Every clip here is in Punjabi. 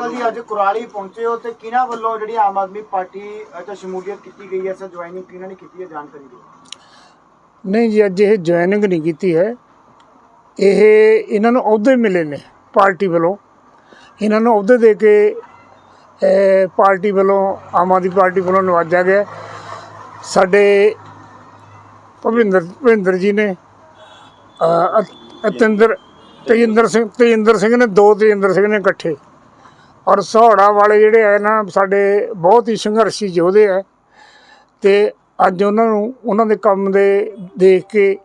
ਅੰਕਲ ਜੀ ਅੱਜ ਕੁਰਾਲੀ ਪਹੁੰਚੇ ਹੋ ਤੇ ਕਿਹਨਾਂ ਵੱਲੋਂ ਜਿਹੜੀ ਆਮ ਆਦਮੀ ਪਾਰਟੀ ਚ ਸ਼ਮੂਲੀਅਤ ਕੀਤੀ ਗਈ ਹੈ ਸਰ? ਜੁਆਇਨਿੰਗ ਕਿਹਨਾਂ ਨੇ ਕੀਤੀ ਹੈ? ਜਾਣਕਾਰੀ ਦਿਓ। ਨਹੀਂ ਜੀ ਅੱਜ ਇਹ ਜੁਆਇਨਿੰਗ ਨਹੀਂ ਕੀਤੀ ਹੈ। ਇਹ ਇਹਨਾਂ ਨੂੰ ਅਹੁਦੇ ਮਿਲੇ ਨੇ ਪਾਰਟੀ ਵੱਲੋਂ। ਇਹਨਾਂ ਨੂੰ ਅਹੁਦੇ ਦੇ ਕੇ ਪਾਰਟੀ ਵੱਲੋਂ ਆਮ ਆਦਮੀ ਪਾਰਟੀ ਵੱਲੋਂ ਨਵਾਜਿਆ ਗਿਆ। ਸਾਡੇ ਭਵਿੰਦਰ ਭਵਿੰਦਰ ਜੀ ਨੇ ਅਹ, ਅਤਿੰਦਰ ਤੇਜਿੰਦਰ ਸਿੰਘ ਤੇਜਿੰਦਰ ਸਿੰਘ ਨੇ ਦੋ ਤੇਜਿੰਦਰ ਸਿੰਘ ਨੇ ਇਕੱਠੇ। ਔਰ ਸਹੌੜਾ ਵਾਲੇ ਜਿਹੜੇ ਹੈ ਨਾ ਸਾਡੇ ਬਹੁਤ ਹੀ ਸੰਘਰਸ਼ੀ ਯੋਧੇ ਹੈ ਤੇ ਅੱਜ ਉਹਨਾਂ ਨੂੰ ਉਹਨਾਂ ਦੇ ਕੰਮ ਦੇ ਦੇਖ ਕੇ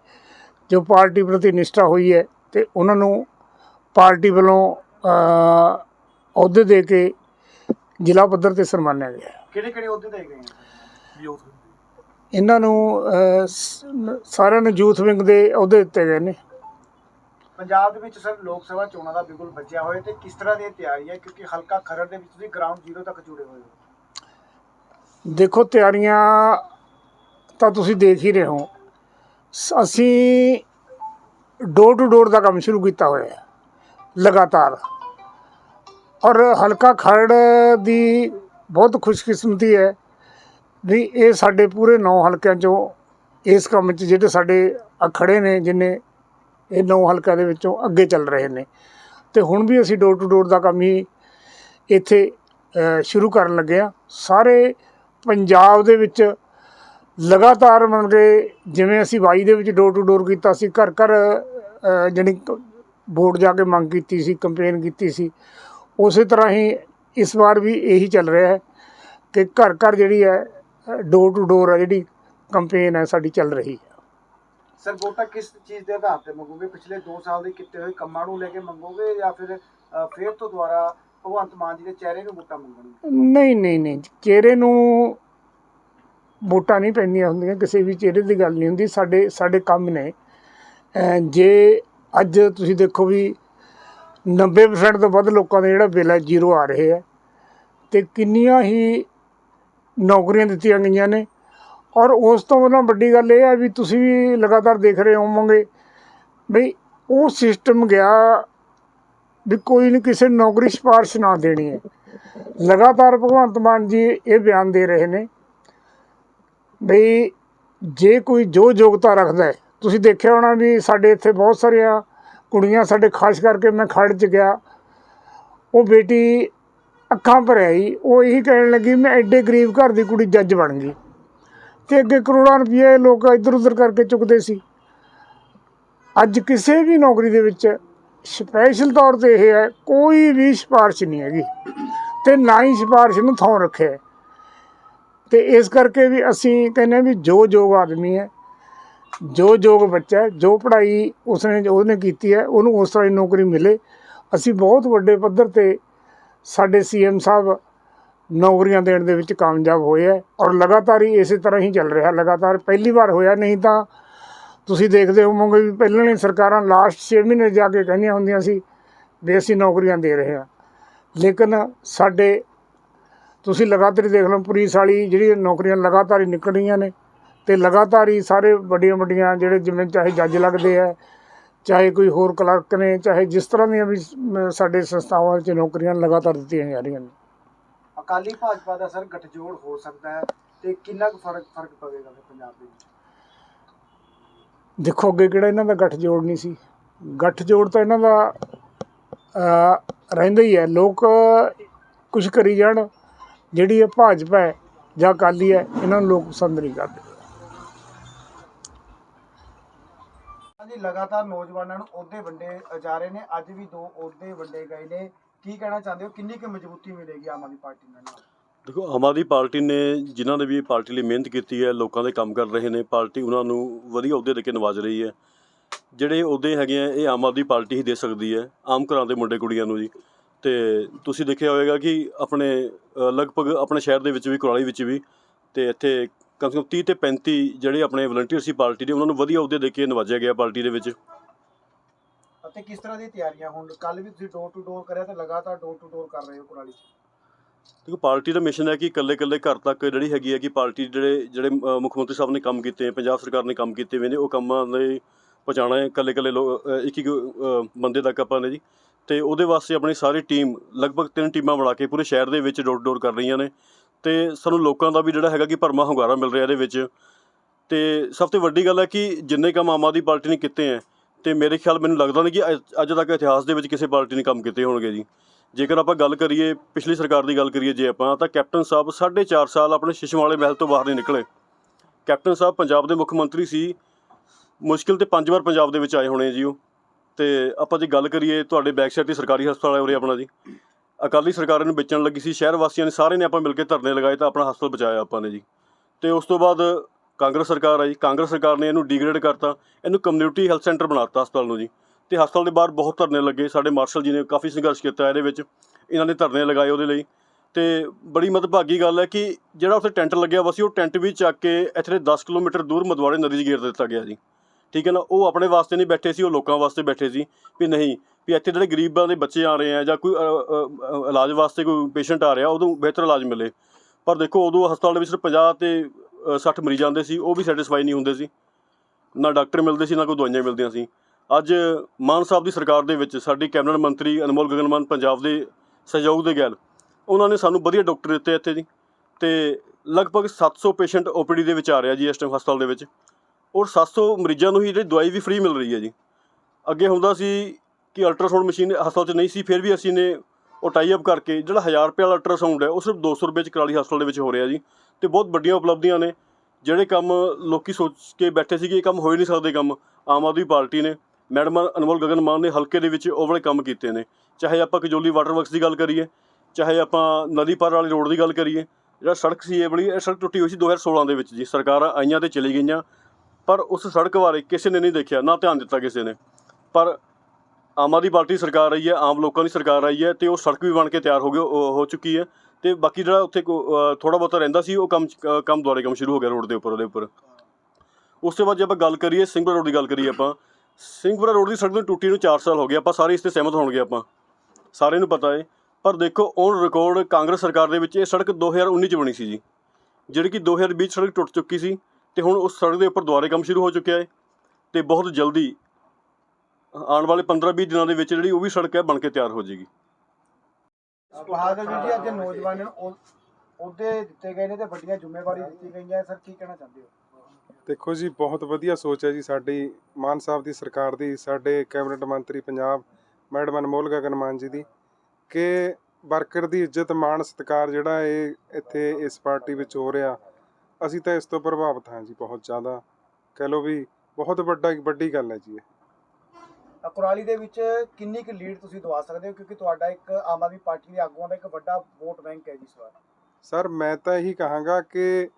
ਜੋ ਪਾਰਟੀ ਪ੍ਰਤੀ ਨਿਸ਼ਠਾ ਹੋਈ ਹੈ ਤੇ ਉਹਨਾਂ ਨੂੰ ਪਾਰਟੀ ਵੱਲੋਂ ਅ, ਅਹੁਦੇ ਦੇ ਕੇ ਜ਼ਿਲ੍ਹਾ ਪੱਧਰ ਤੇ ਸਨਮਾਨਿਆ ਗਿਆ। ਕਿਹੜੇ ਕਿਹੜੇ ਅਹੁਦੇ ਦੇ ਗਏ ਇਹਨਾਂ ਨੂੰ ਸਾਰਿਆਂ ਨੂੰ ਯੂਥ ਵਿੰਗ ਦੇ ਅਹੁਦੇ ਦਿੱਤੇ ਗਏ ਨੇ। ਪੰਜਾਬ ਦੇ ਵਿੱਚ ਸਰ ਲੋਕ ਸਭਾ ਚੋਣਾਂ ਦਾ ਬਿਲਕੁਲ ਬਚਿਆ ਹੋਇਆ ਤੇ ਕਿਸ ਤਰ੍ਹਾਂ ਦੀ ਤਿਆਰੀ ਹੈ? ਕਿਉਂਕਿ ਹਲਕਾ ਖਰੜ ਦੇ ਵਿੱਚ ਤੁਸੀਂ ਗਰਾਊਂਡ ਜ਼ੀਰੋ ਤੱਕ ਜੁੜੇ ਹੋਏ ਹੋ। ਦੇਖੋ, ਤਿਆਰੀਆਂ ਤਾਂ ਤੁਸੀਂ ਦੇਖ ਹੀ ਰਹੇ ਹੋ। ਅਸੀਂ ਡੋਰ ਟੂ ਡੋਰ ਦਾ ਕੰਮ ਸ਼ੁਰੂ ਕੀਤਾ ਹੋਇਆ ਹੈ, ਲਗਾਤਾਰ। ਔਰ ਹਲਕਾ ਖਰੜ ਦੀ ਬਹੁਤ ਖੁਸ਼ਕਿਸਮਤੀ ਹੈ ਵੀ ਇਹ ਸਾਡੇ ਪੂਰੇ ਨੌ ਹਲਕਿਆਂ ਚੋਂ ਇਸ ਕੰਮ 'ਚ ਜਿਹੜੇ ਸਾਡੇ ਆ ਨੇ, ਜਿਨੇ ਇਹ ਨੌ ਹਲਕਿਆਂ ਦੇ ਵਿੱਚੋਂ ਅੱਗੇ ਚੱਲ ਰਹੇ ਨੇ। ਤੇ ਹੁਣ ਵੀ ਅਸੀਂ ਡੋਰ ਟੂ ਡੋਰ ਦਾ ਕੰਮ ਹੀ ਇੱਥੇ ਸ਼ੁਰੂ ਕਰਨ ਲੱਗੇ ਆ ਸਾਰੇ ਪੰਜਾਬ ਦੇ ਵਿੱਚ ਲਗਾਤਾਰ ਮਤਲਬ ਕਿ ਜਿਵੇਂ ਅਸੀਂ 22 ਦੇ ਵਿੱਚ ਡੋਰ ਟੂ ਡੋਰ ਕੀਤਾ ਸੀ ਘਰ ਘਰ ਅ, ਜਾਣੀ ਵੋਟ ਜਾ ਕੇ ਮੰਗ ਕੀਤੀ ਸੀ ਕੰਪੇਨ ਕੀਤੀ ਸੀ ਉਸੇ ਤਰ੍ਹਾਂ ਹੀ ਇਸ ਵਾਰ ਵੀ ਇਹੀ ਚੱਲ ਰਿਹਾ ਹੈ ਕਿ ਘਰ ਘਰ ਜਿਹੜੀ ਹੈ ਡੋਰ ਟੂ ਡੋਰ ਹੈ ਜਿਹੜੀ ਕੰਪੇਨ ਹੈ ਸਾਡੀ ਚੱਲ ਰਹੀ ਸਰ ਵੋਟਾਂ ਕਿਸ ਚੀਜ਼ ਦੇ ਆਧਾਰ ਤੇ ਮੰਗੋਗੇ? ਪਿਛਲੇ 2 ਸਾਲ ਦੇ ਕੀਤੇ ਹੋਏ ਕੰਮਾਂ ਨੂੰ ਲੈ ਕੇ ਮੰਗੋਗੇ ਜਾਂ ਫਿਰ ਅ, ਫੇਰ ਤੋਂ ਦੁਬਾਰਾ ਭਗਵੰਤ ਮਾਨ ਜੀ ਦੇ ਚਿਹਰੇ ਨੂੰ ਵੋਟਾਂ ਮੰਗਣਗੇ? ਨਹੀਂ ਨਹੀਂ ਨਹੀਂ। ਚਿਹਰੇ ਨੂੰ ਵੋਟਾਂ ਨਹੀਂ ਪੈਂਦੀਆਂ ਹੁੰਦੀਆਂ ਕਿਸੇ ਵੀ ਚਿਹਰੇ ਦੀ ਗੱਲ ਨਹੀਂ ਹੁੰਦੀ। ਸਾਡੇ ਸਾਡੇ ਕੰਮ ਨੇ। ਅਹ ਜੇ ਅੱਜ ਤੁਸੀਂ ਦੇਖੋ ਵੀ 90% ਤੋਂ ਵੱਧ ਲੋਕਾਂ ਦਾ ਜਿਹੜਾ ਬਿੱਲ ਹੈ ਜ਼ੀਰੋ ਆ ਰਹੇ ਹੈ। ਤੇ ਕਿੰਨੀਆਂ ਹੀ ਨੌਕਰੀਆਂ ਦਿੱਤੀਆਂ ਗਈਆਂ ਨੇ। ਔਰ ਉਸ ਤੋਂ ਉਹਨਾਂ ਵੱਡੀ ਗੱਲ ਇਹ ਹੈ ਵੀ ਤੁਸੀਂ ਵੀ ਲਗਾਤਾਰ ਦੇਖ ਰਹੇ ਹੋਵੋਗੇ ਬਈ ਉਹ ਸਿਸਟਮ ਗਿਆ ਵੀ ਕੋਈ ਨਹੀਂ ਕਿਸੇ ਨੌਕਰੀ ਸਿਫਾਰਿਸ਼ ਨਾ ਦੇਣੀ ਹੈ। ਲਗਾਤਾਰ ਭਗਵੰਤ ਮਾਨ ਜੀ ਇਹ ਬਿਆਨ ਦੇ ਰਹੇ ਨੇ ਬਈ ਜੇ ਕੋਈ ਜੋ ਯੋਗਤਾ ਰੱਖਦਾ ਹੈ, ਤੁਸੀਂ ਦੇਖਿਆ ਹੋਣਾ ਵੀ ਸਾਡੇ ਇੱਥੇ ਬਹੁਤ ਸਾਰੀਆਂ ਕੁੜੀਆਂ ਸਾਡੇ ਖਾਸ ਕਰਕੇ ਮੈਂ ਖੜ ਚ ਗਿਆ, ਉਹ ਬੇਟੀ ਅੱਖਾਂ ਭਰ ਆਈ, ਉਹ ਇਹੀ ਕਹਿਣ ਲੱਗੀ ਮੈਂ ਐਡੇ ਗਰੀਬ ਘਰ ਦੀ ਕੁੜੀ ਜੱਜ ਬਣ ਗਈ। ਤੇ ਅੱਗੇ ਕਰੋੜਾਂ ਰੁਪਏ ਲੋਕ ਇੱਧਰ ਉੱਧਰ ਕਰਕੇ ਚੁੱਕਦੇ ਸੀ ਅੱਜ ਕਿਸੇ ਵੀ ਨੌਕਰੀ ਦੇ ਵਿੱਚ ਸਪੈਸ਼ਲ ਤੌਰ ਤੇ ਇਹ ਹੈ, ਕੋਈ ਵੀ ਸਿਫਾਰਿਸ਼ ਨਹੀਂ ਹੈਗੀ ਤੇ ਨਾ ਹੀ ਸਿਫਾਰਿਸ਼ ਨੂੰ ਥਾਂ ਰੱਖਿਆ ਹੈ। ਤੇ ਇਸ ਕਰਕੇ ਵੀ ਅਸੀਂ ਕਹਿੰਦੇ ਹਾਂ ਵੀ ਜੋ ਯੋਗ ਆਦਮੀ ਹੈ, ਜੋ ਯੋਗ ਬੱਚਾ ਹੈ, ਜੋ ਪੜ੍ਹਾਈ ਉਸਨੇ, ਉਹਨੇ ਕੀਤੀ ਹੈ, ਉਹਨੂੰ ਉਸ ਤਰ੍ਹਾਂ ਦੀ ਨੌਕਰੀ ਮਿਲੇ ਅਸੀਂ ਬਹੁਤ ਵੱਡੇ ਪੱਧਰ ਤੇ ਸਾਡੇ ਸੀਐਮ ਸਾਹਿਬ ਨੌਕਰੀਆਂ ਦੇਣ ਦੇ ਵਿੱਚ ਕਾਮਯਾਬ ਹੋਏ ਹੈ ਔਰ ਲਗਾਤਾਰ ਹੀ ਇਸੇ ਤਰ੍ਹਾਂ ਹੀ ਚੱਲ ਰਿਹਾ, ਲਗਾਤਾਰ ਪਹਿਲੀ ਵਾਰ ਹੋਇਆ, ਨਹੀਂ ਤਾਂ ਤੁਸੀਂ ਦੇਖਦੇ ਹੋਵੋਗੇ ਵੀ ਪਹਿਲਾਂ ਹੀ ਸਰਕਾਰਾਂ ਲਾਸਟ 6 ਮਹੀਨੇ ਜਾ ਕੇ ਕਹਿੰਦੀਆਂ ਹੁੰਦੀਆਂ ਸੀ ਵੀ ਅਸੀਂ ਨੌਕਰੀਆਂ ਦੇ ਰਹੇ ਹਾਂ। ਲੇਕਿਨ ਸਾਡੇ, ਤੁਸੀਂ ਲਗਾਤਾਰ ਹੀ ਦੇਖ ਲਓ, ਪੁਲਿਸ ਵਾਲੀ ਜਿਹੜੀ ਨੌਕਰੀਆਂ ਲਗਾਤਾਰ ਹੀ ਨਿਕਲ ਰਹੀਆਂ ਨੇ ਤੇ ਲਗਾਤਾਰ ਹੀ ਸਾਰੇ ਵੱਡੀਆਂ ਵੱਡੀਆਂ ਜਿਹੜੇ ਜਿਵੇਂ ਚਾਹੇ ਜੱਜ ਲੱਗਦੇ ਆ ਚਾਹੇ ਕੋਈ ਹੋਰ ਕਲਰਕ ਨੇ, ਚਾਹੇ ਜਿਸ ਤਰ੍ਹਾਂ ਦੀਆਂ ਵੀ ਸਾਡੇ ਸੰਸਥਾਵਾਂ ਵਿੱਚ ਨੌਕਰੀਆਂ ਲਗਾਤਾਰ ਦਿੱਤੀਆਂ ਜਾ ਰਹੀਆਂ ਨੇ। ਅਕਾਲੀ ਭਾਜਪਾ ਦਾ ਸਰ ਗੱਠਜੋੜ ਹੋ ਸਕਦਾ ਹੈ ਤੇ ਕਿੰਨਾ ਕੁ ਫ਼ਰਕ ਫ਼ਰਕ ਪਵੇਗਾ ਫਿਰ ਪੰਜਾਬ ਦੇ ਵਿੱਚ? ਦੇਖੋ ਅੱਗੇ ਕਿਹੜਾ ਇਹਨਾਂ ਦਾ ਗੱਠਜੋੜ ਨਹੀਂ ਸੀ। ਗੱਠਜੋੜ ਤਾਂ ਇਹਨਾਂ ਦਾ ਰਹਿੰਦਾ ਹੀ ਹੈ। ਲੋਕ ਕੁਝ ਕਰੀ ਜਾਣ ਜਿਹੜੀ ਇਹ ਭਾਜਪਾ ਹੈ ਜਾਂ ਅਕਾਲੀ ਹੈ ਇਹਨਾਂ ਨੂੰ ਲੋਕ ਪਸੰਦ ਨਹੀਂ ਕਰਦੇ। ਲਗਾਤਾਰ ਨੌਜਵਾਨਾਂ ਨੂੰ ਅਹੁਦੇ ਵੰਡੇ ਜਾ ਰਹੇ ਨੇ। ਅੱਜ ਵੀ ਦੋ ਅਹੁਦੇ ਵੰਡੇ ਗਏ ਨੇ। ਕੀ ਕਹਿਣਾ ਚਾਹੁੰਦੇ ਹੋ? ਕਿੰਨੀ ਕੁ ਮਜ਼ਬੂਤੀ ਮਿਲੇਗੀ ਆਮ ਆਦਮੀ ਪਾਰਟੀ ਨਾਲ? ਦੇਖੋ, ਆਮ ਆਦਮੀ ਪਾਰਟੀ ਨੇ ਜਿਨ੍ਹਾਂ ਨੇ ਵੀ ਪਾਰਟੀ ਲਈ ਮਿਹਨਤ ਕੀਤੀ ਹੈ, ਲੋਕਾਂ ਦੇ ਕੰਮ ਕਰ ਰਹੇ ਨੇ, ਪਾਰਟੀ ਉਹਨਾਂ ਨੂੰ ਵਧੀਆ ਅਹੁਦੇ ਦੇ ਕੇ ਨਵਾਜ ਰਹੀ ਹੈ। ਜਿਹੜੇ ਅਹੁਦੇ ਹੈਗੇ ਆ, ਇਹ ਆਮ ਆਦਮੀ ਪਾਰਟੀ ਹੀ ਦੇ ਸਕਦੀ ਹੈ, ਆਮ ਘਰਾਂ ਦੇ ਮੁੰਡੇ ਕੁੜੀਆਂ ਨੂੰ ਜੀ। ਤੇ ਤੁਸੀਂ ਦੇਖਿਆ ਹੋਵੇਗਾ ਕਿ ਆਪਣੇ ਲਗਭਗ ਆਪਣੇ ਸ਼ਹਿਰ ਦੇ ਵਿੱਚ ਵੀ, ਕੁਰਾਲੀ ਵਿੱਚ ਵੀ, ਤੇ ਇੱਥੇ ਕਮ ਸੇ ਕਮ 30 ਤੇ 35 ਜਿਹੜੇ ਆਪਣੇ ਵਲੰਟੀਅਰ ਸੀ ਪਾਰਟੀ ਦੇ, ਉਹਨਾਂ ਨੂੰ ਵਧੀਆ ਅਹੁਦੇ ਦੇ ਕੇ ਨਵਾਜਿਆ ਗਿਆ ਪਾਰਟੀ ਦੇ ਵਿੱਚ। ਅਤੇ ਕਿਸ ਤਰ੍ਹਾਂ ਦੀ ਤਿਆਰੀਆਂ ਹੁਣ? ਕੱਲ ਵੀ ਤੁਸੀਂ ਡੋਰ ਟੂ ਡੋਰ ਕਰਿਆ ਤੇ ਲਗਾਤਾਰ ਡੋਰ ਟੂ ਡੋਰ ਕਰ ਰਹੇ ਹੋ ਕੁਰਾਲੀ 'ਚ। ਦੇਖੋ ਪਾਰਟੀ ਦਾ ਮਿਸ਼ਨ ਹੈ ਕਿ ਇਕੱਲੇ ਇਕੱਲੇ ਘਰ ਤੱਕ ਜਿਹੜੀ ਹੈਗੀ ਹੈ ਕਿ ਪਾਰਟੀ ਜਿਹੜੇ ਜਿਹੜੇ ਅ, ਮੁੱਖ ਮੰਤਰੀ ਸਾਹਿਬ ਨੇ ਕੰਮ ਕੀਤੇ ਪੰਜਾਬ ਸਰਕਾਰ ਨੇ ਕੰਮ ਕੀਤੇ ਹੋਏ ਨੇ ਉਹ ਕੰਮਾਂ ਦੇ ਪਹੁੰਚਾਉਣਾ ਹੈ ਇਕੱਲੇ ਇਕੱਲੇ ਲੋ- ਅ, ਇੱਕ ਇੱਕ ਅ, ਬੰਦੇ ਤੱਕ ਆਪਾਂ ਨੇ ਜੀ। ਤੇ ਉਹਦੇ ਵਾਸਤੇ ਆਪਣੀ ਸਾਰੀ ਟੀਮ ਲਗਭਗ ਤਿੰਨ ਟੀਮਾਂ ਬਣਾ ਕੇ ਪੂਰੇ ਸ਼ਹਿਰ ਦੇ ਵਿੱਚ ਡੋਰ ਡੋਰ ਕਰ ਰਹੀਆਂ ਨੇ। ਤੇ ਸਾਨੂੰ ਲੋਕਾਂ ਦਾ ਵੀ ਜਿਹੜਾ ਹੈਗਾ ਕਿ ਭਰਮਾ ਹੁੰਗਾਰਾ ਮਿਲ ਰਿਹਾ ਇਹਦੇ ਵਿੱਚ। ਤੇ ਸਭ ਤੋਂ ਵੱਡੀ ਗੱਲ ਹੈ ਕਿ ਜਿੰਨੇ ਕੰਮ ਆਮ ਆਦਮੀ ਪਾਰਟੀ ਨੇ ਕੀਤੇ ਹੈ ਤੇ ਮੇਰੇ ਖਿਆਲ ਮੈਨੂੰ ਲੱਗਦਾ ਨਹੀਂ ਕਿ ਅੱਜ- ਅੱਜ ਤੱਕ ਇਤਿਹਾਸ ਦੇ ਵਿੱਚ ਕਿਸੇ ਪਾਰਟੀ ਨੇ ਕੰਮ ਕੀਤੇ ਹੋਣਗੇ ਜੀ। ਜੇਕਰ ਆਪਾਂ ਗੱਲ ਕਰੀਏ, ਪਿਛਲੀ ਸਰਕਾਰ ਦੀ ਗੱਲ ਕਰੀਏ ਜੇ ਆਪਾਂ, ਤਾਂ ਕੈਪਟਨ ਸਾਹਿਬ 4.5 ਸਾਲ ਆਪਣੇ ਸ਼ਿਸ਼ਮ ਵਾਲੇ ਮਹਿਲ ਤੋਂ ਬਾਹਰ ਨਹੀਂ ਨਿਕਲੇ। ਕੈਪਟਨ ਸਾਹਿਬ ਪੰਜਾਬ ਦੇ ਮੁੱਖ ਮੰਤਰੀ ਸੀ। ਮੁਸ਼ਕਿਲ ਤੇ ਪੰਜ ਵਾਰ ਪੰਜਾਬ ਦੇ ਵਿੱਚ ਆਏ ਹੋਣੇ ਜੀ ਉਹ। ਤੇ ਆਪਾਂ ਜੇ ਗੱਲ ਕਰੀਏ ਤੁਹਾਡੇ ਬੈਕ ਸਾਈਡ ਤੇ ਸਰਕਾਰੀ ਹਸਪਤਾਲ ਹੈ ਉਰੇ ਆਪਣਾ ਜੀ। ਅਕਾਲੀ ਸਰਕਾਰ ਨੂੰ ਵੇਚਣ ਲੱਗੀ ਸੀ। ਸ਼ਹਿਰ ਵਾਸੀਆਂ ਨੇ ਸਾਰੇ ਨੇ ਆਪਾਂ ਮਿਲ ਕੇ ਧਰਨੇ ਲਗਾਏ ਤਾਂ ਆਪਣਾ ਹਸਪਤਾਲ ਬਚਾਇਆ ਆਪਾਂ ਨੇ ਜੀ। ਤੇ ਉਸ ਤੋਂ ਬਾਅਦ ਕਾਂਗਰਸ ਸਰਕਾਰ ਆਈ, ਕਾਂਗਰਸ ਸਰਕਾਰ ਨੇ ਇਹਨੂੰ ਡੀਗ੍ਰੇਡ ਕਰਤਾ, ਇਹਨੂੰ ਕਮਿਊਨਿਟੀ ਹੈਲਥ ਸੈਂਟਰ ਬਣਾਤਾ ਹਸਪਤਾਲ ਨੂੰ ਜੀ। ਤੇ ਹਸਪਤਾਲ ਦੇ ਬਾਹਰ ਬਹੁਤ ਧਰਨੇ ਲੱਗੇ, ਸਾਡੇ ਮਾਰਸ਼ਲ ਜੀ ਨੇ ਕਾਫੀ ਸੰਘਰਸ਼ ਕੀਤਾ ਇਹਦੇ ਵਿੱਚ, ਇਹਨਾਂ ਨੇ ਧਰਨੇ ਲਗਾਏ ਉਹਦੇ ਲਈ। ਤੇ ਬੜੀ ਮਤਭਾਗੀ ਗੱਲ ਹੈ ਕਿ ਜਿਹੜਾ ਉੱਥੇ ਟੈਂਟ ਲੱਗਿਆ ਵਾ ਸੀ, ਉਹ ਟੈਂਟ ਵੀ ਚੱਕ ਕੇ ਇੱਥੇ ਦੇ 10 ਕਿਲੋਮੀਟਰ ਦੂਰ ਮਦਵਾੜੇ ਨਦੀ 'ਚ ਗੇਰ ਦਿੱਤਾ ਗਿਆ ਜੀ। ਠੀਕ ਹੈ ਨਾ, ਉਹ ਆਪਣੇ ਵਾਸਤੇ ਨਹੀਂ ਬੈਠੇ ਸੀ, ਉਹ ਲੋਕਾਂ ਵਾਸਤੇ ਬੈਠੇ ਸੀ ਵੀ ਨਹੀਂ, ਵੀ ਇੱਥੇ ਜਿਹੜੇ ਗਰੀਬਾਂ ਦੇ ਬੱਚੇ ਆ ਰਹੇ ਆ ਜਾਂ ਕੋਈ ਇਲਾਜ ਵਾਸਤੇ ਕੋਈ ਪੇਸ਼ੈਂਟ ਆ ਰਿਹਾ, ਉਦੋਂ ਬਿਹਤਰ ਇਲਾਜ ਮਿਲੇ। ਪਰ ਦੇਖੋ, ਉਦੋਂ ਹਸਪਤਾਲ ਦੇ ਵਿੱਚ ਸਿਰਫ 50 ਤੇ 60 ਮਰੀਜ਼ ਆਉਂਦੇ ਸੀ, ਉਹ ਵੀ ਸੈਟੀਸਫਾਈ ਨਹੀਂ ਹੁੰਦੇ ਸੀ। ਨਾ ਡਾਕਟਰ ਮਿਲਦੇ ਸੀ, ਨਾ ਕੋਈ ਦਵਾਈਆਂ ਮਿਲਦੀਆਂ ਸੀ। ਅੱਜ ਮਾਨ ਸਾਹਿਬ ਦੀ ਸਰਕਾਰ ਦੇ ਵਿੱਚ ਸਾਡੀ ਕੈਬਨਿਟ ਮੰਤਰੀ ਅਨਮੋਲ ਗਗਨਮਾਨ ਪੰਜਾਬ ਦੇ ਸਹਿਯੋਗ ਦੇ ਗੈਲ ਉਹਨਾਂ ਨੇ ਸਾਨੂੰ ਵਧੀਆ ਡਾਕਟਰ ਦਿੱਤੇ ਇੱਥੇ ਜੀ। ਤੇ ਲਗਭਗ 700 ਪੇਸ਼ੈਂਟ ਓਪੀਡੀ ਦੇ ਵਿੱਚ ਆ ਰਿਹਾ ਜੀ ਇਸ ਟਾਈਮ ਹਸਪਤਾਲ ਦੇ ਵਿੱਚ। ਔਰ 700 ਮਰੀਜ਼ਾਂ ਨੂੰ ਹੀ ਜਿਹੜੀ ਦਵਾਈ ਵੀ ਫ੍ਰੀ ਮਿਲ ਰਹੀ ਹੈ ਜੀ। ਅੱਗੇ ਹੁੰਦਾ ਸੀ ਕਿ ਅਲਟਰਾਸਾਊਂਡ ਮਸ਼ੀਨ ਹਸਪਤਾਲ 'ਚ ਨਹੀਂ ਸੀ, ਫਿਰ ਵੀ ਅਸੀਂ ਨੇ ਉਹ ਟਾਈ ਅਪ ਕਰਕੇ ਜਿਹੜਾ 1000 ਰੁਪਏ ਵਾਲਾ ਅਲਟਰਾਸਾਊਂਡ ਹੈ, ਉਹ ਸਿਰਫ 200 ਰੁਪਏ 'ਚ ਕਰਾਲੀ ਹਸਪਤਾਲ ਦੇ ਵਿੱਚ ਹੋ ਰਿਹਾ ਜੀ। ਤੇ ਬਹੁਤ ਵੱਡੀਆਂ ਉਪਲਬਧੀਆਂ ਨੇ। ਜਿਹੜੇ ਕੰਮ ਲੋਕੀ ਸੋਚ ਕੇ ਬੈਠੇ ਸੀ ਕਿ ਇਹ ਕੰਮ ਹੋ ਹੀ ਨਹੀਂ ਸਕਦੇ ਕੰਮ। ਆਮ ਆਦਮੀ ਪਾਰਟੀ ਨੇ, ਮੈਡਮ ਅਨਮੋਲ ਗਗਨ ਮਾਨ ਨੇ ਹਲਕੇ ਦੇ ਵਿੱਚ ਉਹ ਵਾਲੇ ਕੰਮ ਕੀਤੇ ਨੇ। ਚਾਹੇ ਆਪਾਂ ਕਜੋਲੀ ਵਾਟਰ ਵਰਕਸ ਦੀ ਗੱਲ ਕਰੀਏ, ਚਾਹੇ ਆਪਾਂ ਨਦੀ ਪਾਰ ਵਾਲੀ ਰੋਡ ਦੀ ਗੱਲ ਕਰੀਏ, ਜਿਹੜਾ ਸੜਕ ਸੀ ਇਹ ਬੜੀ, ਇਹ ਸੜਕ ਟੁੱਟੀ ਹੋਈ ਸੀ 2016 ਦੇ ਵਿੱਚ ਜੀ। ਸਰਕਾਰਾਂ ਆਈਆਂ ਤੇ ਚਲੀ ਗਈਆਂ, ਪਰ ਉਸ ਸੜਕ ਬਾਰੇ ਕਿਸੇ ਨੇ ਨਹੀਂ ਦੇਖਿਆ, ਨਾ ਧਿਆਨ ਦਿੱਤਾ ਕਿਸੇ ਨੇ। ਪਰ ਆਮ ਆਦਮੀ ਪਾਰਟੀ ਸਰਕਾਰ ਆਈ ਹੈ, ਆਮ ਲੋਕਾਂ ਦੀ ਸਰਕਾਰ ਆਈ ਹੈ ਤੇ ਉਹ ਸੜਕ ਵੀ ਬਣ ਕੇ ਤਿਆਰ ਹੋ ਗਈ ਹੋ ਚੁੱਕੀ ਹੈ। ਤੇ ਬਾਕੀ ਜਿਹੜਾ ਉੱਥੇ ਥੋੜਾ ਬਹੁਤਾ ਰਹਿੰਦਾ ਸੀ, ਉਹ ਕੰਮ ਕੰਮ ਦੁਆਰੇ ਕੰਮ ਸ਼ੁਰੂ ਹੋ ਗਿਆ ਰੋਡ ਦੇ ਉੱਪਰ, ਉਹਦੇ ਉੱਪਰ। ਉਸ ਤੋਂ ਬਾਅਦ ਜੇ ਆਪਾਂ ਗੱਲ ਕਰੀਏ ਸਿੰਘਪੁਰਾ ਰੋਡ ਦੀ ਗੱਲ ਕਰੀਏ ਆਪਾਂ ਸਿੰਘਪੁਰਾ ਰੋਡ ਦੀ ਸੜਕ ਨੂੰ ਟੁੱਟੀ ਨੂੰ 4 ਸਾਲ ਹੋ ਗਏ, ਆਪਾਂ ਸਾਰੇ ਇਸ ਤੇ ਸਹਿਮਤ ਹੋਣਗੇ ਆਪਾਂ। ਸਾਰਿਆਂ ਨੂੰ ਪਤਾ ਹੈ ਪਰ ਦੇਖੋ ਔਨ ਰਿਕਾਰਡ ਕਾਂਗਰਸ ਸਰਕਾਰ ਦੇ ਵਿੱਚ ਇਹ ਸੜਕ 2019 ਚ ਬਣੀ ਸੀ ਜੀ। ਜਿਹੜੀ ਕਿ 2020 ਸੜਕ ਟੁੱਟ ਚੁੱਕੀ ਸੀ ਤੇ ਹੁਣ ਉਸ ਸੜਕ ਦੇ ਉੱਪਰ ਦੁਆਰੇ ਕੰਮ ਸ਼ੁਰੂ ਹੋ ਚੁੱਕਿਆ ਹੈ ਤੇ ਬਹੁਤ ਜਲਦੀ ਆਉਣ ਵਾਲੇ 15-20 ਦਿਨਾਂ ਦੇ ਵਿੱਚ ਜਿਹੜੀ ਉਹ ਵੀ ਸੜਕ ਹੈ ਬਣ ਕੇ ਤਿਆਰ ਹੋ ਜਾਏਗੀ। ਬਹਾਦਰ ਜੀ ਅੱਜ ਨੌਜਵਾਨਾਂ ਨੂੰ ਉਹ- ਅਹੁਦੇ ਦਿੱਤੇ ਗਏ ਨੇ ਤੇ ਵੱਡੀਆਂ ਜ਼ਿੰਮੇਵਾਰੀਆਂ ਦਿੱਤੀ ਗਈਆਂ ਸਰ ਕੀ ਕਹਿਣਾ ਚਾਹੁੰਦੇ ਹੋ? ਦੇਖੋ ਜੀ ਬਹੁਤ ਵਧੀਆ ਸੋਚ ਹੈ ਜੀ ਸਾਡੀ। ਮਾਨ ਸਾਹਿਬ ਦੀ ਸਰਕਾਰ ਦੀ ਸਾਡੇ ਕੈਬਨਿਟ ਮੰਤਰੀ ਪੰਜਾਬ ਮੈਡਮ ਅਨਮੋਲ ਗਗਨ ਮਾਨ ਜੀ ਦੀ ਕਿ ਵਰਕਰ ਦੀ ਇੱਜ਼ਤ ਮਾਣ ਸਤਿਕਾਰ ਜਿਹੜਾ ਇਹ ਇੱਥੇ ਇਸ ਪਾਰਟੀ ਵਿੱਚ ਹੋ ਰਿਹਾ ਅਸੀਂ ਤਾਂ ਇਸ ਤੋਂ ਪ੍ਰਭਾਵਿਤ ਹਾਂ ਜੀ ਬਹੁਤ ਜ਼ਿਆਦਾ। ਕਹਿ ਲਓ ਵੀ ਬਹੁਤ ਵੱਡਾ ਵੱਡੀ ਗੱਲ ਹੈ ਜੀ ਇਹ। ਕੁਰਾਲੀ ਦੇ ਵਿੱਚ ਕਿੰਨੀ ਕੁ ਲੀਡ ਤੁਸੀਂ ਦਵਾ ਸਕਦੇ ਹੋ? ਕਿਉਂਕਿ ਤੁਹਾਡਾ ਇੱਕ ਆਮ ਆਦਮੀ ਪਾਰਟੀ ਦੇ ਆਗੂਆਂ ਦਾ ਇੱਕ ਵੱਡਾ ਵੋਟ ਬੈਂਕ ਹੈ ਜੀ ਇਸ ਵਾਰ। ਸਰ, ਮੈਂ ਤਾਂ ਇਹੀ ਕਹਾਂਗਾ ਕਿ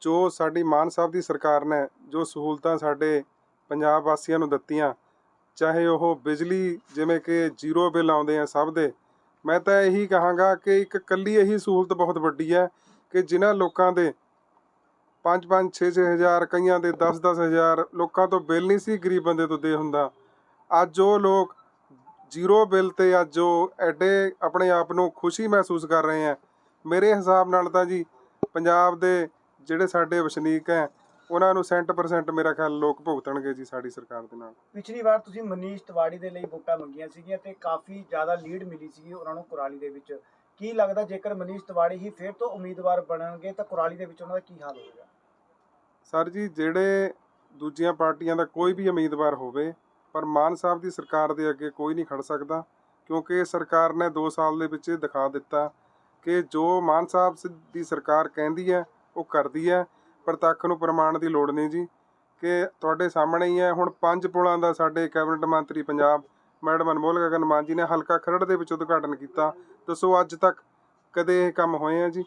ਜੋ ਸਾਡੀ ਮਾਨ ਸਾਹਿਬ ਦੀ ਸਰਕਾਰ ਨੇ ਜੋ ਸਹੂਲਤਾਂ ਸਾਡੇ ਪੰਜਾਬ ਵਾਸੀਆਂ ਨੂੰ ਦਿੱਤੀਆਂ, ਚਾਹੇ ਉਹ ਬਿਜਲੀ ਜਿਵੇਂ ਕਿ ਜ਼ੀਰੋ ਬਿੱਲ ਆਉਂਦੇ ਆ ਸਭ ਦੇ, ਮੈਂ ਤਾਂ ਇਹੀ ਕਹਾਂਗਾ ਕਿ ਇੱਕ ਕੱਲੀ ਇਹੀ ਸਹੂਲਤ ਬਹੁਤ ਵੱਡੀ ਹੈ ਕਿ ਜਿਨ੍ਹਾਂ ਲੋਕਾਂ ਦੇ 5-5 6-6 ਹਜ਼ਾਰ, ਕਈਆਂ ਦੇ 10-10 ਹਜ਼ਾਰ ਲੋਕਾਂ ਤੋਂ ਬਿੱਲ ਨਹੀਂ ਸੀ ਗਰੀਬ ਬੰਦੇ ਤੋਂ ਦੇ ਹੁੰਦਾ ਅੱਜ ਉਹ ਲੋਕ ਜ਼ੀਰੋ ਬਿੱਲ ਤੇ ਅੱਜ ਉਹ ਐਡੇ ਆਪਣੇ ਆਪ ਨੂੰ ਖੁਸ਼ੀ ਮਹਿਸੂਸ ਕਰ ਰਹੇ ਆ ਮੇਰੇ ਹਿਸਾਬ ਨਾਲ ਤਾਂ ਜੀ ਪੰਜਾਬ ਦੇ ਜਿਹੜੇ ਸਾਡੇ ਵਸਨੀਕ ਹੈ ਉਹਨਾਂ ਨੂੰ ਸੈਂਟ ਪਰਸੈਂਟ ਮੇਰਾ ਖਿਆਲ ਲੋਕ ਭੁਗਤਣਗੇ ਜੀ ਸਾਡੀ ਸਰਕਾਰ ਦੇ ਨਾਲ। ਪਿਛਲੀ ਵਾਰ ਤੁਸੀਂ ਮਨੀਸ਼ ਤਿਵਾੜੀ ਦੇ ਲਈ ਵੋਟਾਂ ਮੰਗੀਆਂ ਸੀਗੀਆਂ ਤੇ ਕਾਫੀ ਜ਼ਿਆਦਾ ਲੀਡ ਮਿਲੀ ਸੀ ਉਹਨਾਂ ਨੂੰ ਕੁਰਾਲੀ ਦੇ ਵਿੱਚ। ਕੀ ਲੱਗਦਾ ਜੇਕਰ ਮਨੀਸ਼ ਤਿਵਾੜੀ ਹੀ ਫਿਰ ਤੋਂ ਉਮੀਦਵਾਰ ਬਣਨਗੇ ਤਾਂ ਕੁਰਾਲੀ ਦੇ ਵਿੱਚ ਉਹਨਾਂ ਦਾ ਕੀ ਹਾਲ ਹੋਵੇਗਾ ਸਰ ਜੀ ਜਿਹੜੇ ਦੂਜੀਆਂ ਪਾਰਟੀਆਂ ਦਾ ਕੋਈ ਵੀ ਉਮੀਦਵਾਰ ਹੋਵੇ ਪਰ ਮਾਨ ਸਾਹਿਬ ਦੀ ਸਰਕਾਰ ਦੇ ਅੱਗੇ ਕੋਈ ਨਹੀਂ ਖੜ ਸਕਦਾ, ਕਿਉਂਕਿ ਸਰਕਾਰ ਨੇ 2 ਸਾਲ ਦੇ ਵਿੱਚ ਇਹ ਦਿਖਾ ਦਿੱਤਾ ਕਿ ਜੋ ਮਾਨ ਸਾਹਿਬ ਸ- ਦੀ ਸਰਕਾਰ ਕਹਿੰਦੀ ਹੈ, ਉਹ ਕਰਦੀ ਹੈ ਪ੍ਰਤੱਖ ਨੂੰ ਪ੍ਰਮਾਣ ਦੀ ਲੋੜ ਨਹੀਂ ਜੀ। ਕਿ ਤੁਹਾਡੇ ਸਾਹਮਣੇ ਹੀ ਹੈ, ਹੁਣ ਪੰਜ ਪੁਲਾਂ ਦਾ ਸਾਡੇ ਕੈਬਨਿਟ ਮੰਤਰੀ ਪੰਜਾਬ, ਮੈਡਮ ਅਨਮੋਲ ਗਗਨ ਮਾਨ ਜੀ ਨੇ ਹਲਕਾ ਖਰੜ ਦੇ ਵਿੱਚ ਉਦਘਾਟਨ ਕੀਤਾ। ਦੱਸੋ ਅੱਜ ਤੱਕ ਕਦੇ ਇਹ ਕੰਮ ਹੋਏ ਆ ਜੀ?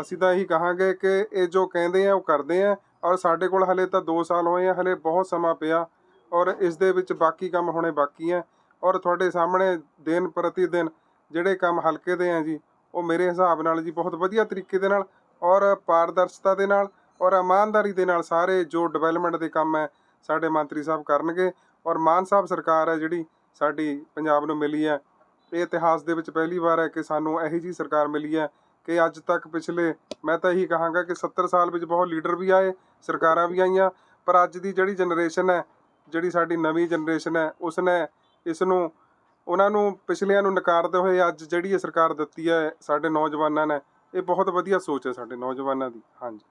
ਅਸੀਂ ਤਾਂ ਇਹੀ ਕਹਾਂਗੇ ਕਿ ਇਹ ਜੋ ਕਹਿੰਦੇ ਆ, ਉਹ ਕਰਦੇ ਆ, ਔਰ ਸਾਡੇ ਕੋਲ ਹਲੇ ਤਾਂ 2 ਸਾਲ ਹੋਏ ਆ, ਹਲੇ ਬਹੁਤ ਸਮਾਂ ਪਿਆ। ਔਰ ਇਸ ਦੇ ਵਿੱਚ ਬਾਕੀ ਕੰਮ ਹੋਣੇ ਬਾਕੀ ਹੈ। ਔਰ ਤੁਹਾਡੇ ਸਾਹਮਣੇ ਦਿਨ ਪ੍ਰਤੀ ਦਿਨ ਜਿਹੜੇ ਕੰਮ ਹਲਕੇ ਦੇ ਆ ਜੀ, ਉਹ ਮੇਰੇ ਹਿਸਾਬ ਨਾਲ ਜੀ ਬਹੁਤ ਵਧੀਆ ਤਰੀਕੇ ਦੇ ਨਾਲ ਔਰ ਪਾਰਦਰਸ਼ਤਾ ਦੇ ਨਾਲ ਔਰ ਇਮਾਨਦਾਰੀ ਦੇ ਨਾਲ ਸਾਰੇ ਜੋ ਡਿਵੈਲਪਮੈਂਟ ਦੇ ਕੰਮ ਹੈ ਸਾਡੇ ਮੰਤਰੀ ਸਾਹਿਬ ਕਰਨਗੇ। ਔਰ ਮਾਨ ਸਾਹਿਬ ਸਰਕਾਰ ਹੈ ਜਿਹੜੀ ਸਾਡੀ ਪੰਜਾਬ ਨੂੰ ਮਿਲੀ ਹੈ। ਇਹ ਇਤਿਹਾਸ ਦੇ ਵਿੱਚ ਪਹਿਲੀ ਵਾਰ ਹੈ ਕਿ ਸਾਨੂੰ ਇਹੋ ਜੀ ਸਰਕਾਰ ਮਿਲੀ ਹੈ ਕਿ ਅੱਜ ਤੱਕ ਪਿਛਲੇ ਮੈਂ ਤਾਂ ਇਹੀ ਕਹਾਂਗਾ ਕਿ 70 ਸਾਲ ਵਿੱਚ ਬਹੁਤ ਲੀਡਰ ਵੀ ਆਏ, ਸਰਕਾਰਾਂ ਵੀ ਆਈਆਂ, ਪਰ ਅੱਜ ਦੀ ਜਿਹੜੀ ਜਨਰੇਸ਼ਨ ਹੈ ਜਿਹੜੀ ਸਾਡੀ ਨਵੀਂ ਜਨਰੇਸ਼ਨ ਹੈ, ਉਸਨੇ ਇਸ ਨੂੰ ਉਹਨਾਂ ਨੂੰ ਪਿਛਲਿਆਂ ਨੂੰ ਨਕਾਰਦੇ ਹੋਏ ਅੱਜ ਜਿਹੜੀ ਇਹ ਸਰਕਾਰ ਦਿੱਤੀ ਹੈ ਸਾਡੇ ਨੌਜਵਾਨਾਂ ਨੇ, ਇਹ ਬਹੁਤ ਵਧੀਆ ਸੋਚ ਹੈ ਸਾਡੇ ਨੌਜਵਾਨਾਂ ਦੀ। ਹਾਂਜੀ।